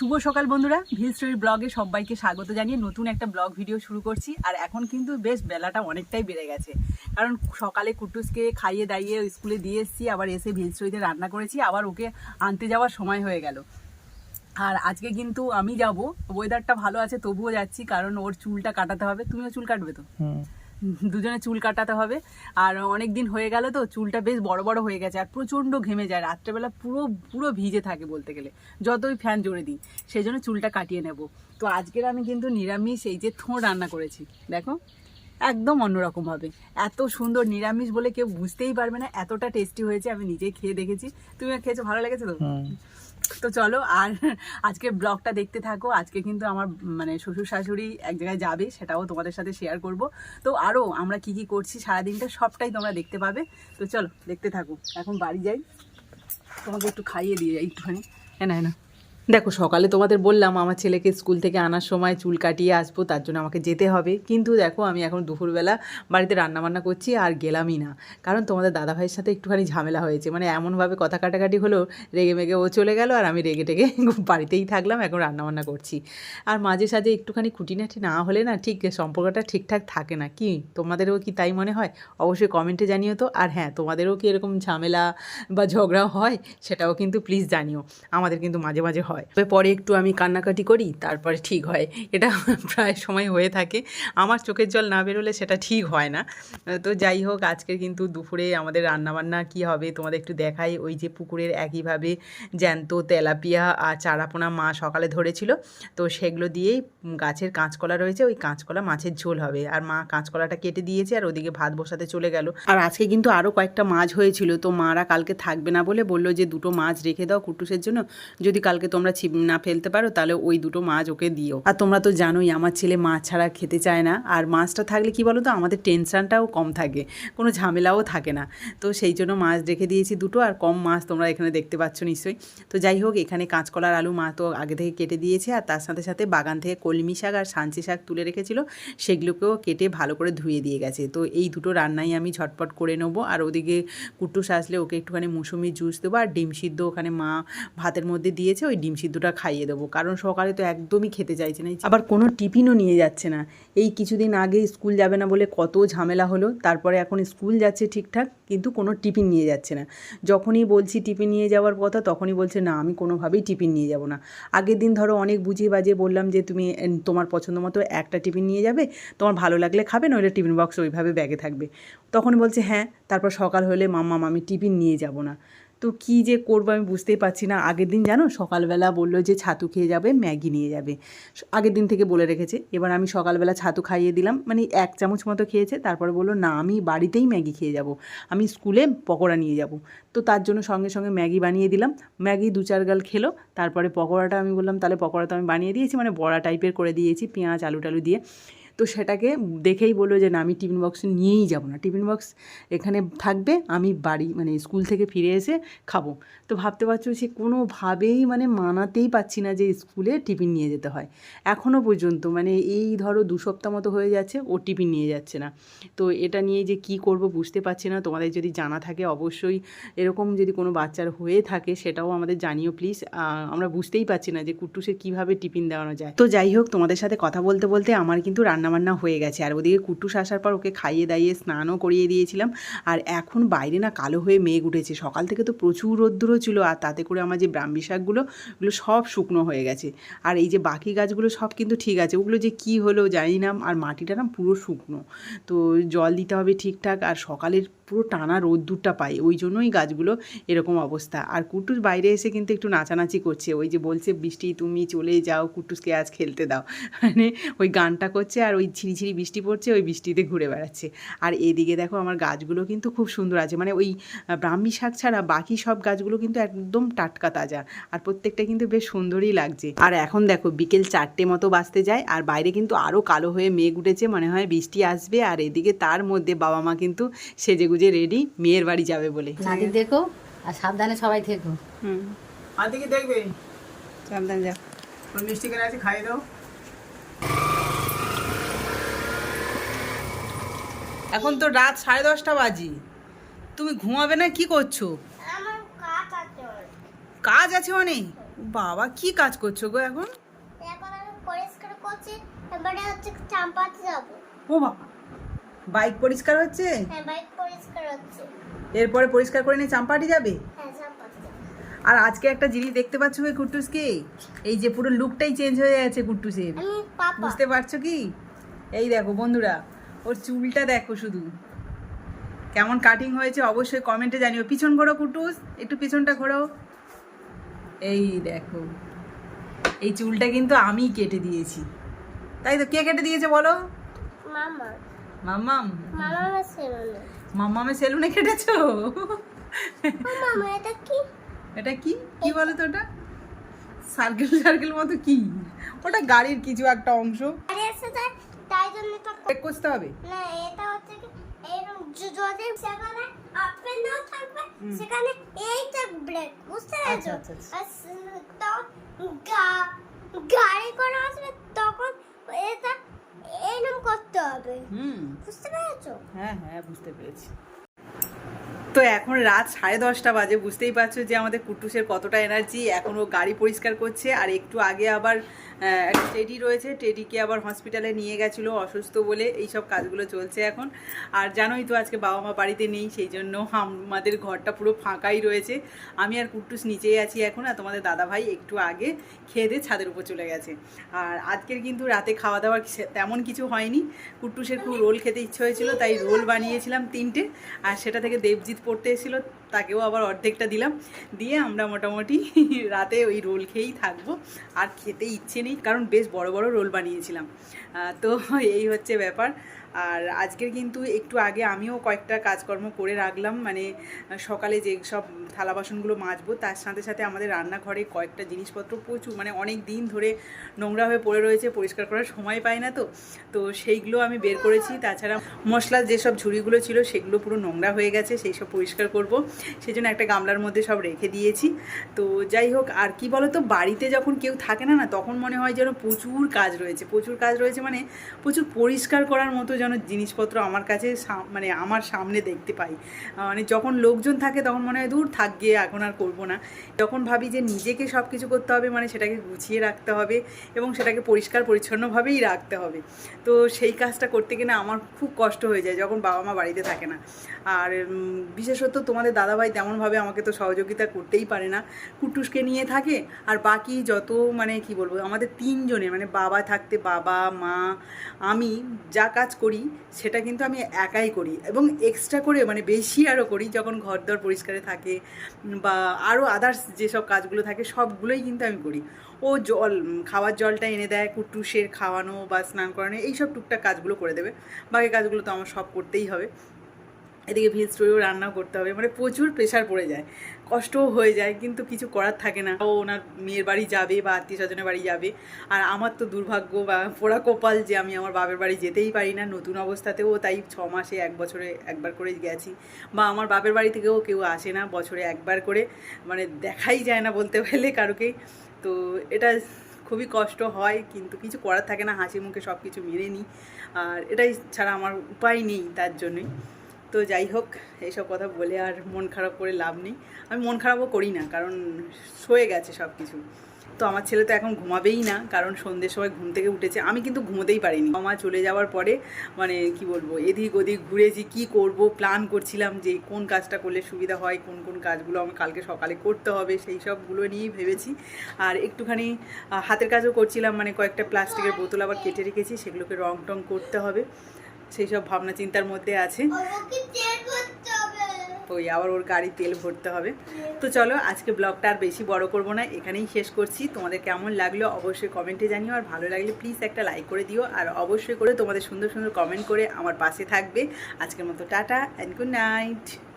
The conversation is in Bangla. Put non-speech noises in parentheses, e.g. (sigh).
শুভ সকাল বন্ধুরা। ভিল স্টোরি ব্লগে সবাইকে স্বাগত জানিয়ে নতুন একটা ব্লগ ভিডিও শুরু করছি। আর এখন কিন্তু বেশ বেলাটা অনেকটাই বেড়ে গেছে। কারণ সকালে কুটুসকে খাইয়ে দাইয়ে স্কুলে দিয়ে এসেছি, আবার এসে ভিল স্টোরিতে রান্না করেছি, আবার ওকে আনতে যাওয়ার সময় হয়ে গেল। আর আজকে কিন্তু আমি যাব। ওয়েদারটা ভালো আছে, তবুও যাচ্ছি, কারণ ওর চুলটা কাটাতে হবে। তুমিও চুল কাটবে তো? দুজনে চুল কাটাতে হবে। আর অনেক দিন হয়ে গেল তো, চুলটা বেশ বড় বড় হয়ে গেছে আর প্রচণ্ড ঘেমে যায়। রাত্রেবেলা পুরো পুরো ভিজে থাকে বলতে গেলে। যতই ফ্যান জোরে দিই, সেই জন্য চুলটা কাটিয়ে নেব। তো আজকের আমি কিন্তু নিরামিষ, এই যে থোঁ রান্না করেছি। দেখো, একদম অন্যরকম হবে। এত সুন্দর নিরামিষ বলে কেউ বুঝতেই পারবে না, এতটা টেস্টি হয়েছে, আমি নিজেই খেয়ে দেখেছি। তুমি খেয়েছো, ভালো লেগেছে তো? তো চলো, আর আজকে ব্লগটা দেখতে থাকো। আজকে কিন্তু আমার মানে শ্বশুর শাশুড়ি এক জায়গায় যাবে, সেটাও তোমাদের সাথে শেয়ার করব। তো আরও আমরা কি কি করছি, সারাদিনটা সবটাই তোমরা দেখতে পাবে। তো চলো, দেখতে থাকো। এখন বাড়ি যাই। তোমাকে একটু খাইয়ে দিয়ে যাই একটুখানি। হ্যাঁ না না দেখো, সকালে তোমাদের বললাম আমার ছেলেকে স্কুল থেকে আনার সময় চুল কাটিয়ে আসব, তার জন্য আমাকে যেতে হবে। কিন্তু দেখো, আমি এখন দুপুরবেলা বাড়িতে রান্নাবান্না করছি আর গেলামই না। কারণ তোমাদের দাদাভাইয়ের সাথে একটুখানি ঝামেলা হয়েছে। মানে এমনভাবে কথা কাটাকাটি হলো রেগে মেগে ও চলে গেল আর আমি রেগে টেগে (laughs) বাড়িতেই থাকলাম, এখন রান্নাবান্না করছি। আর মাঝে সাঝে একটুখানি খুঁটিনাটি না হলে না ঠিক সম্পর্কটা ঠিকঠাক থাকে না। কি, তোমাদেরও কি তাই মনে হয়? অবশ্যই কমেন্টে জানিও তো। আর হ্যাঁ তোমাদেরও কি এরকম ঝামেলা বা ঝগড়া হয়? সেটাও কিন্তু প্লিজ জানিও। আমাদের কিন্তু মাঝে মাঝে হয়। তবে পরে একটু আমি কান্নাকাটি করি, তারপরে ঠিক হয়। এটা (laughs) প্রায় সময় হয়ে থাকে। আমার চোখের জল না বেরোলে সেটা ঠিক হয় না। তো যাই হোক আজকে কিন্তু দুপুরে আমাদের রান্নাবান্না কি হবে তোমাদের একটু দেখাই। ওই যে পুকুরের একইভাবে জ্যান্ত তেলাপিয়া আর চারাপোনা মা সকালে ধরেছিল। তো সেগুলো দিয়েই গাছের কাঁচকলা রয়েছে, ওই কাঁচকলা মাছের ঝোল হবে। আর মা কাঁচকলাটা কেটে দিয়েছে আর ওদিকে ভাত বসাতে চলে গেল। আর আজকে কিন্তু আরও কয়েকটা মাছ হয়েছিল। তো মারা কালকে থাকবে না বলে বলল যে, দুটো মাছ রেখে দাও কুটুসের জন্য। যদি কালকে তোমরা ছিপ না ফেলতে পারো, তাহলে ওই দুটো মাছ ওকে দিও। আর তোমরা তো জানোই, আমার ছেলে মাছ ছাড়া খেতে চায় না। আর মাছটা থাকলে কি বলো তো আমাদের টেনশনটাও কম থাকে, কোনো ঝামেলাও থাকে না। তো সেই জন্য মাছ রেখে দিয়েছি দুটো, আর কম মাছ তোমরা এখানে দেখতে পাচ্ছ নিশ্চয়ই। তো যাই হোক, এখানে কাঁচকলার আলু মা তো আগে থেকে কেটে দিয়েছে, আর তার সাথে সাথে বাগান থেকে কলমি শাক আর সাঞ্চি শাক তুলে রেখেছিল, সেগুলোকেও কেটে ভালো করে ধুয়ে দিয়ে গেছে। তো এই দুটো রান্নাই আমি ঝটপট করে নেব, আর ওদিকে কুটুস আসলে ওকে একটুখানি মুসুমির জুস দেবো, আর ডিম সিদ্ধ ওখানে মা ভাতের মধ্যে দিয়েছে, ওই ডিম সিদ্ধটা খাইয়ে দেবো। কারণ সকালে তো একদমই খেতে চাইছে না। আবার কোনো টিফিনও নিয়ে যাচ্ছে না। এই কিছুদিন আগে স্কুল যাবে না বলে কত ঝামেলা হলো। তারপরে এখন স্কুল যাচ্ছে ঠিকঠাক, কিন্তু কোনো টিফিন নিয়ে যাচ্ছে না। যখনই বলছি টিফিন নিয়ে যাওয়ার কথা, তখনই বলছে, না, আমি কোনোভাবেই টিফিন নিয়ে যাব না। আগের দিন ধরো অনেক বুঝিয়ে বাজিয়ে বললাম যে, তুমি তোমার পছন্দ মতো একটা টিফিন নিয়ে যাবে। তোমার ভালো লাগলে খাবে, নইলে টিফিন বক্স ওইভাবে ব্যাগে থাকবে। তখন বলছে হ্যাঁ। তারপর সকাল হলে মাম্মাম আমি টিফিন নিয়ে যাব না। তো কী যে করব আমি বুঝতেই পারছি না। আগের দিন জানো সকালবেলা বলল যে ছাতু খেয়ে যাবে, ম্যাগি নিয়ে যাবে। আগের দিন থেকে বলে রেখেছে। এবার আমি সকালবেলা ছাতু খাইয়ে দিলাম। মানে এক চামচ মতো খেয়েছে। তারপরে বলল, না, আমি বাড়িতেই ম্যাগি খেয়ে যাব। আমি স্কুলে পকোড়া নিয়ে যাব। তো তার জন্য সঙ্গে সঙ্গে ম্যাগি বানিয়ে দিলাম। ম্যাগি দু চার গাল খেলো। তারপরে পকোড়াটা আমি বললাম, তাহলে পকোড়া তো আমি বানিয়ে দিয়েছি। মানে বড়া টাইপের করে দিয়েছি, পেঁয়াজ আলু টালু দিয়ে। তো সেটাকে দেখেই বলল যে, না, আমি টিফিন বক্স নিয়েই যাব না। টিফিন বক্স এখানে থাকবে, আমি বাড়ি মানে স্কুল থেকে ফিরে এসে খাব। তো ভাবতে পারছ সে কোনোভাবেই মানে মানাতেই পাচ্ছি না যে, স্কুলে টিফিন নিয়ে যেতে হয়। এখনও পর্যন্ত মানে এই ধরো দু সপ্তাহ মতো হয়ে যাচ্ছে, ও টিফিন নিয়ে যাচ্ছে না। তো এটা নিয়ে যে কি করব বুঝতে পারছি না। তোমাদের যদি জানা থাকে, অবশ্যই এরকম যদি কোনো বাচ্চার হয়ে থাকে, সেটাও আমাদের জানিও প্লিজ। আমরা বুঝতেই পারছি না যে কুট্টুসে কীভাবে টিফিন দেওয়ানো যায়। তো যাই হোক, তোমাদের সাথে কথা বলতে বলতে আমার কিন্তু রান্নাবান্না হয়ে গেছে। আর ওদিকে কুট্টুস আসার পর ওকে খাইয়ে দাইয়ে স্নানও করিয়ে দিয়েছিলাম। আর এখন বাইরে না কালো হয়ে মেঘ উঠেছে। সকাল থেকে তো প্রচুর রোদ্দুরও ছিল আর তাতে করে আমার যে ব্রাহ্মী শাকগুলো, ওগুলো সব শুকনো হয়ে গেছে। আর এই যে বাকি গাছগুলো সব কিন্তু ঠিক আছে। ওগুলো যে কি হলো জানি না। আর মাটিটা না পুরো শুকনো। তো জল দিতে হবে ঠিকঠাক। আর সকালের পুরো টানা রোদ্দুরটা পাই। ওই জন্যই গাছগুলো এরকম অবস্থা। আর কুটুস বাইরে এসে কিন্তু একটু নাচানাচি করছে। ওই যে বলছে, বৃষ্টি, তুমি চলে যাও। কুটুসকে আজ খেলতে দাও। মানে ওই গানটা করছে। আর ওই ঝিরি ঝিরি বৃষ্টি পড়ছে ওই বৃষ্টিতে ঘুরে বেড়াচ্ছে। আর এদিকে দেখো আমার গাছগুলো কিন্তু খুব সুন্দর আছে। মানে ওই ব্রাহ্মী শাক ছাড়া বাকি সব গাছগুলো কিন্তু একদম টাটকা তাজা। আর প্রত্যেকটা কিন্তু বেশ সুন্দরই লাগছে। আর এখন দেখো বিকেল চারটে মতো বাঁচতে যায় আর বাইরে কিন্তু আরও কালো হয়ে মেঘ উঠেছে মনে হয় বৃষ্টি আসবে। আর এদিকে তার মধ্যে বাবা মা কিন্তু সেজে গুজে রেডি মেয়ের বাড়ি যাবে বলে। নাতিক দেখো আর সাবধানে সবাই থেকো। হুম। আর দেখবে? সাবধান যা মিষ্টি কেনা আছে? খাইয়ে দাও। এখন তো রাত সাড়ে দশটা বাজি। তুমি ঘুমাবে না কি করছ? কাজ আছে অনেক। বাবা কি কাজ করছ গো এখন? ও বাবা বাইক পরিষ্কার হচ্ছে? হ্যাঁ বাইক পরিষ্কার হচ্ছে। এরপরে পরিষ্কার করে নিয়ে চাম্পাটি যাবে? হ্যাঁ আর আজকে একটা জিনিস দেখতে পাচ্ছ ওই কুট্টুসকে? এই যে পুরো লুকটাই চেঞ্জ হয়ে গেছে কুট্টুসের। বুঝতে পারছ কি? এই দেখো বন্ধুরা ওর চুলটা দেখো শুধু। কেমন কাটিং হয়েছে অবশ্যই কমেন্টে জানিও। পিছন ঘোরো কুটুস একটু পিছনটা ঘোরো। এই দেখো এই চুলটা কিন্তু আমি কেটে দিয়েছি। তাই তো কে কেটে দিয়েছে বলো? মামা। মাম্মাম। মামা আমার সেলুনে কেটেছো? এটা কি? এটা কি? কি বলো তো ওটা? সার্কেল সার্কেল মতো কি? ওটা গাড়ির কিছু একটা অংশ। জন্য তো চেক করতে হবে। না এটা হচ্ছে কি এরকম যদি সেখানে থাকবে এইটা ব্রেক বুঝতে পেরেছ? আচ্ছা, আচ্ছা, তখন গা- গাড়ি করে আসবে তখন এটা এরকম করতে হবে। হুম। বুঝতে পেরেছ? হ্যাঁ হ্যাঁ বুঝতে পেরেছি। তো এখন রাত সাড়ে দশটা বাজে, বুঝতেই পারছ যে আমাদের কুটুসের কতটা এনার্জি এখন ও গাড়ি পরিষ্কার করছে, আর একটু আগে আবার টেডি রয়েছে টেডিকে আবার হসপিটালে নিয়ে গেছিল, অসুস্থ বলে এই সব কাজগুলো চলছে এখন। আর জানোই তো আজকে বাবা মা বাড়িতে নেই সেই জন্য আমাদের ঘরটা পুরো ফাঁকাই রয়েছে। আমি আর কুটুস নিচেই আছি এখন, আর তোমাদের দাদা ভাই একটু আগে খেয়ে দিয়ে ছাদের উপর চলে গেছে। আর আজকের কিন্তু রাতে খাওয়া দাওয়ার তেমন কিছু হয়নি। কুট্টুসের খুব রোল খেতে ইচ্ছে হয়েছিল, তাই রোল বানিয়েছিলাম তিনটে, আর সেটা থেকে দেবজিৎ পড়তে এসেছিল, তাকেও আবার অর্ধেকটা দিলাম। দিয়ে আমরা মোটামুটি (laughs) রাতে ওই রোল খেয়েই থাকব। আর খেতে ইচ্ছে নেই, কারণ বেশ বড় বড় রোল বানিয়েছিলাম। তো এই হচ্ছে ব্যাপার। আর আজকের কিন্তু একটু আগে আমিও কয়েকটা কাজকর্ম করে রাখলাম মানে সকালে যে সব থালা বাসনগুলো মাজবো, তার সাথে সাথে আমাদের রান্নাঘরে কয়েকটা জিনিসপত্র প্রচুর মানে অনেক দিন ধরে নোংরা হয়ে পড়ে রয়েছে, পরিষ্কার করার সময় পাই না তো। তো সেইগুলো আমি বের করেছি, তাছাড়া মশলার যেসব ঝুড়িগুলো ছিল সেগুলো পুরো নোংরা হয়ে গেছে, সেই সব পরিষ্কার করব। সেই জন্য একটা গামলার মধ্যে সব রেখে দিয়েছি। তো যাই হোক, আর কি বলো তো বাড়িতে যখন কেউ থাকে না না, তখন মনে হয় যেন প্রচুর কাজ রয়েছে, প্রচুর কাজ রয়েছে মানে প্রচুর পরিষ্কার করার মতো যেন জিনিসপত্র আমার কাছে মানে আমার সামনে দেখতে পাই। মানে যখন লোকজন থাকে তখন মনে হয়, দূর থাক গিয়ে এখন আর করব না। যখন ভাবি যে নিজেকে সব কিছু করতে হবে মানে সেটাকে গুছিয়ে রাখতে হবে এবং সেটাকে পরিষ্কার, পরিচ্ছন্নভাবেই রাখতে হবে। তো সেই কাজটা করতে গেলে আমার খুব কষ্ট হয়ে যায় যখন বাবা মা বাড়িতে থাকে না। আর বিশেষত তোমাদের দাদাভাই তেমনভাবে আমাকে তো সহযোগিতা করতেই পারে না। কুটুসকে নিয়ে থাকে আর বাকি যত মানে কি বলব, আমাদের তিনজনে মানে বাবা থাকতে বাবা, মা, আমি যা কাজ করি সেটা কিন্তু আমি একাই করি এবং এক্সট্রা করে মানে বেশি আরও করি যখন ঘর দর পরিষ্কারে থাকে বা আরও আদার্স যেসব কাজগুলো থাকে সবগুলোই কিন্তু আমি করি। ও জল খাওয়ার জলটা এনে দেয়, কুটুসের খাওয়ানো বা স্নান করানো, এইসব টুকটাক কাজগুলো করে দেবে। বাকি কাজগুলো তো আমার সব করতেই হবে। এদিকে ভেজ স্টোরিও রান্নাও করতে হবে মানে প্রচুর প্রেশার পড়ে যায়, কষ্টও হয়ে যায়, কিন্তু কিছু করার থাকে না। ও ওনার মেয়ের বাড়ি যাবে বা আত্মীয় স্বজনের বাড়ি যাবে, আর আমার তো দুর্ভাগ্য বা পোড়া কপাল যে আমি আমার বাপের বাড়ি যেতেই পারি না, নতুন অবস্থাতেও তাই ছ মাসে এক বছরে একবার করে গেছি, বা আমার বাপের বাড়ি থেকেও কেউ আসে না বছরে একবার করে মানে দেখাই যায় না বলতে পারলে কারোকেই। তো এটা খুবই কষ্ট হয়, কিন্তু কিছু করার থাকে না, হাসি মুখে সব কিছু মেনে নিই, আর এটাই ছাড়া আমার উপায় নেই তার জন্যই। তো যাই হোক, এইসব কথা বলে আর মন খারাপ করে লাভ নেই। আমি মন খারাপও করি না, কারণ সয়ে গেছে সব কিছু তো আমার ছেলে তো এখন ঘুমাবেই না, কারণ সন্ধ্যের সময় ঘুম থেকে উঠেছে। আমি কিন্তু ঘুমোতেই পারিনি। মা চলে যাওয়ার পরে মানে কি বলব, এদিক ওদিক ঘুরেছি কি করব প্ল্যান করছিলাম যে কোন কাজটা করলে সুবিধা হয়, কোন কোন কাজগুলো আমি কালকে সকালে করতে হবে, সেই সবগুলো নিয়েই ভেবেছি। আর একটুখানি হাতের কাজও করছিলাম মানে কয়েকটা প্লাস্টিকের বোতল আবার কেটে রেখেছি, সেগুলোকে রং টং করতে হবে। সেই সব ভাবনা চিন্তার মধ্যে আছে। ওই আবার ওর গাড়ি তেল ভরতে হবে। তো চলো আজকে ব্লগটা আর বেশি বড় করব না, এখানেই শেষ করছি। তোমাদের কেমন লাগল অবশ্যই কমেন্টে জানিও, আর ভালো লাগলে প্লিজ একটা লাইক করে দিও, আর অবশ্যই করে তোমাদের সুন্দর সুন্দর কমেন্ট করে আমার পাশে থাকবে। আজকের মতো টাটা অ্যান্ড গুড নাইট